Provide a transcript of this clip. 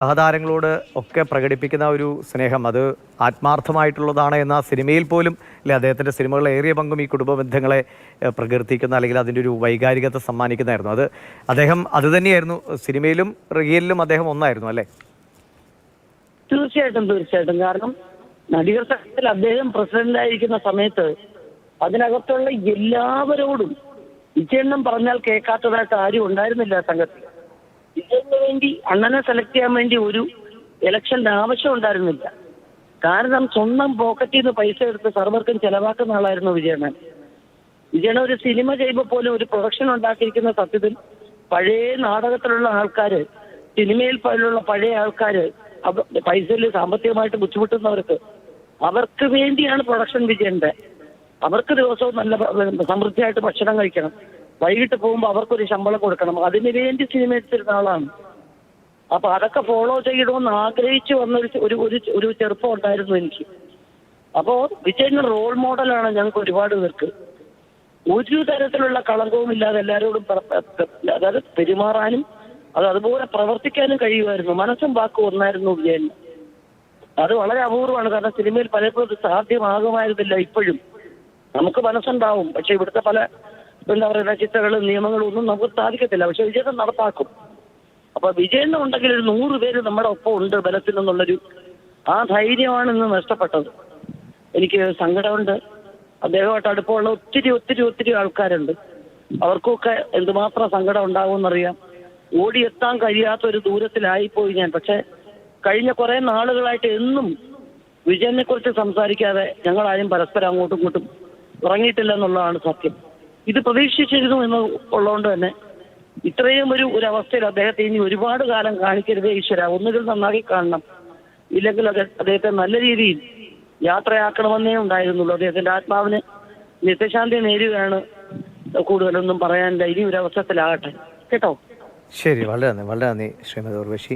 സഹതാരങ്ങളോട് ഒക്കെ പ്രകടിപ്പിക്കുന്ന ഒരു സ്നേഹം അത് ആത്മാർത്ഥമായിട്ടുള്ളതാണ് എന്ന സിനിമയിൽ പോലും അല്ലെ അദ്ദേഹത്തിന്റെ സിനിമകളിൽ ഏറിയ പങ്കും ഈ കുടുംബ ബന്ധങ്ങളെ പ്രകീർത്തിക്കുന്ന അല്ലെങ്കിൽ അതിന്റെ ഒരു വൈകാരികത സമ്മാനിക്കുന്നതായിരുന്നു. അത് അദ്ദേഹം അത് തന്നെയായിരുന്നു. സിനിമയിലും റിയലിലും അദ്ദേഹം ഒന്നായിരുന്നു അല്ലേ? തീർച്ചയായിട്ടും തീർച്ചയായിട്ടും. കാരണം നടികർ സംഘത്തിൽ അദ്ദേഹം പ്രസിഡന്റായിരിക്കുന്ന സമയത്ത് അതിനകത്തുള്ള എല്ലാവരോടും വിജയണ്ണം പറഞ്ഞാൽ കേൾക്കാത്തതായിട്ട് ആരും ഉണ്ടായിരുന്നില്ല സംഘത്തിൽ. വേണ്ടി അണ്ണനെ സെലക്ട് ചെയ്യാൻ വേണ്ടി ഒരു ഇലക്ഷന്റെ ആവശ്യം ഉണ്ടായിരുന്നില്ല. കാരണം സ്വന്തം പോക്കറ്റിൽ നിന്ന് പൈസ എടുത്ത് സർവർക്കും ചെലവാക്കുന്ന ആളായിരുന്നു വിജയണ്ണൻ. വിജയണ്ണൻ ഒരു സിനിമ ചെയ്യുമ്പോൾ പോലും ഒരു പ്രൊഡക്ഷൻ ഉണ്ടാക്കിയിരിക്കുന്ന സത്യത്തിൽ പഴയ നാടകത്തിലുള്ള ആൾക്കാര് സിനിമയിൽ പോലുള്ള പഴയ ആൾക്കാര് പൈസയിൽ സാമ്പത്തികമായിട്ട് ബുദ്ധിമുട്ടുന്നവർക്ക് അവർക്ക് വേണ്ടിയാണ് പ്രൊഡക്ഷൻ വിജയന്റെ. അവർക്ക് ദിവസവും നല്ല സമൃദ്ധിയായിട്ട് ഭക്ഷണം കഴിക്കണം. വൈകിട്ട് പോകുമ്പോൾ അവർക്കൊരു ശമ്പളം കൊടുക്കണം. അതിനു വേണ്ടി സിനിമ എടുത്തിരുന്ന ആളാണ്. അപ്പൊ അതൊക്കെ ഫോളോ ചെയ്യണമെന്ന് ആഗ്രഹിച്ചു വന്ന ഒരു ഒരു ചെറുപ്പം ഉണ്ടായിരുന്നു എനിക്ക്. അപ്പോ വിജയൻ റോൾ മോഡലാണ് ഞങ്ങൾക്ക് ഒരുപാട് പേർക്ക്. ഒരു തരത്തിലുള്ള കളങ്കവും ഇല്ലാതെ പ്ര- അതായത് പെരുമാറാനും അത് അതുപോലെ പ്രവർത്തിക്കാനും കഴിയുമായിരുന്നു. മനസ്സും വാക്കും ഒന്നായിരുന്നു വിജയൻ അത് വളരെ അപൂർവമാണ്. കാരണം സിനിമയിൽ പലപ്പോഴും സാധ്യമാകുമായിരുന്നില്ല ഇപ്പോഴും. നമുക്ക് മനസ്സുണ്ടാവും. പക്ഷെ ഇവിടുത്തെ പല എന്താ പറയുക ചിട്ടകളും നിയമങ്ങളും ഒന്നും നമുക്ക് സാധിക്കത്തില്ല. പക്ഷെ വിജയൻ നടപ്പാക്കും. അപ്പൊ വിജയം ഉണ്ടെങ്കിൽ ഒരു നൂറ് പേര് നമ്മുടെ ഒപ്പം ഉണ്ട് ബലത്തിൽ നിന്നുള്ളൊരു ആ ധൈര്യമാണ് ഇന്ന് നഷ്ടപ്പെട്ടത്. എനിക്ക് സങ്കടമുണ്ട്. അദ്ദേഹമായിട്ട് അടുപ്പമുള്ള ഒത്തിരി ഒത്തിരി ഒത്തിരി ആൾക്കാരുണ്ട്. അവർക്കൊക്കെ എന്തുമാത്രം സങ്കടം ഉണ്ടാകുമെന്നറിയാം ഓടിയെത്താൻ കഴിയാത്ത ഒരു ദൂരത്തിലായിപ്പോയി ഞാൻ. പക്ഷെ കഴിഞ്ഞ കുറെ നാളുകളായിട്ട് എന്നും വിജയനെ കുറിച്ച് സംസാരിക്കാതെ ഞങ്ങൾ ആരും പരസ്പരം അങ്ങോട്ടും ഇങ്ങോട്ടും ഉറങ്ങിയിട്ടില്ല എന്നുള്ളതാണ് സത്യം. ഇത് പ്രതീക്ഷിച്ചിരുന്നു എന്ന് ഉള്ളതുകൊണ്ട് തന്നെ ഇത്രയും ഒരു ഒരു അവസ്ഥയിൽ അദ്ദേഹത്തെ ഇനി ഒരുപാട് കാലം കാണിക്കരുതേ ഈശ്വര. ഒന്നുകിൽ നന്നാക്കി കാണണം. ഇല്ലെങ്കിൽ അദ്ദേഹത്തെ നല്ല രീതിയിൽ യാത്രയാക്കണമെന്നേ ഉണ്ടായിരുന്നുള്ളൂ. അദ്ദേഹത്തിന്റെ ആത്മാവിന് നിത്യശാന്തി നേരുകയാണ്. കൂടുതലൊന്നും പറയാനില്ല. ഇനി ഒരു അവസരത്തിലാകട്ടെ. കേട്ടോ? ശരി. വളരെ നന്ദി. വളരെ നന്ദി ശ്രീമതി ഉർവശി.